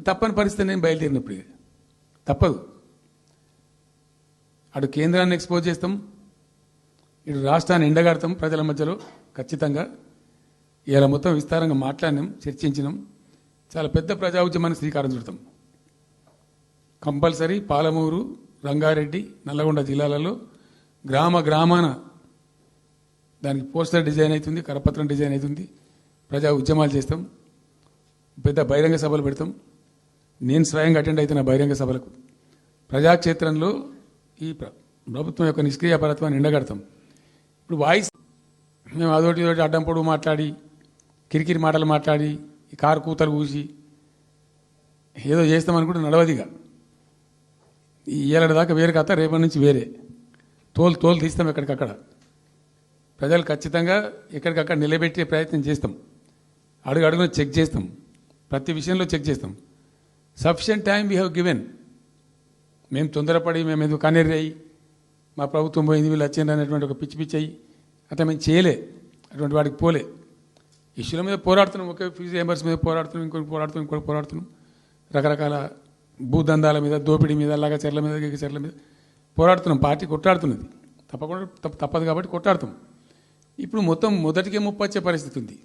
తప్పని పరిస్థితి నేను బయలుదేరినప్పుడు తప్పదు. అటు కేంద్రాన్ని ఎక్స్పోజ్ చేస్తాం ఇటు రాష్ట్రాన్ని ఎండగడతాం ప్రజల మధ్యలో ఖచ్చితంగా. ఇలా మొత్తం విస్తారంగా మాట్లాడినాం చర్చించినాం. చాలా పెద్ద ప్రజా ఉద్యమాన్ని శ్రీకారం చుడతాం. కంపల్సరీ పాలమూరు రంగారెడ్డి నల్లగొండ జిల్లాలలో గ్రామ గ్రామాన దానికి పోస్టర్ డిజైన్ అవుతుంది కరపత్రం డిజైన్ అవుతుంది ప్రజా ఉద్యమాలు చేస్తాం. పెద్ద బహిరంగ సభలు పెడతాం. నేను స్వయంగా అటెండ్ అవుతున్న బహిరంగ సభలకు. ప్రజాక్షేత్రంలో ఈ ప్రభుత్వం యొక్క నిష్క్రియాపరత్వాన్ని ఎండగడతాం. ఇప్పుడు వాయిస్ మేము అదోటి ఇదోటి అడ్డం పొడుగు మాట్లాడి కిరికిరి మాటలు మాట్లాడి ఈ కారు కూతలు కూసి ఏదో చేస్తాం అనుకుంటే నడవదిగా ఈ ఏళ్ళ దాకా వేరే కథ రేపటి నుంచి వేరే. తోలు తోలు తీస్తాం ఎక్కడికక్కడ. ప్రజలు ఖచ్చితంగా ఎక్కడికక్కడ నిలబెట్టే ప్రయత్నం చేస్తాం. అడుగు అడుగున చెక్ చేస్తాం. ప్రతి విషయంలో చెక్ చేస్తాం. Sufficient time we have given మేము తొందరపడి మేము ఎందుకు కనేరి అయ్యి మా ప్రభుత్వం పోయింది వీళ్ళు వచ్చింది అనేటువంటి ఒక పిచ్చి పిచ్చి అయ్యి అట్లా మేము చేయలే అటువంటి వాడికి పోలే. ఇష్యూల మీద పోరాడుతున్నాం ఒకే ఫీజు ఎంబర్స్ మీద పోరాడుతున్నాం ఇంకొకటి పోరాడుతున్నాం ఇంకొకటి పోరాడుతున్నాం. రకరకాల భూదందాల మీద దోపిడీ మీద అలాగా చెర్ల మీద గిగ చెర్ల మీద పోరాడుతున్నాం పార్టీ కొట్లాడుతున్నది. తప్పకుండా తప్ప- తప్పదు కాబట్టి కొట్లాడుతాం ఇప్పుడు మొత్తం మొదటికే ముప్పచ్చే పరిస్థితి ఉంది.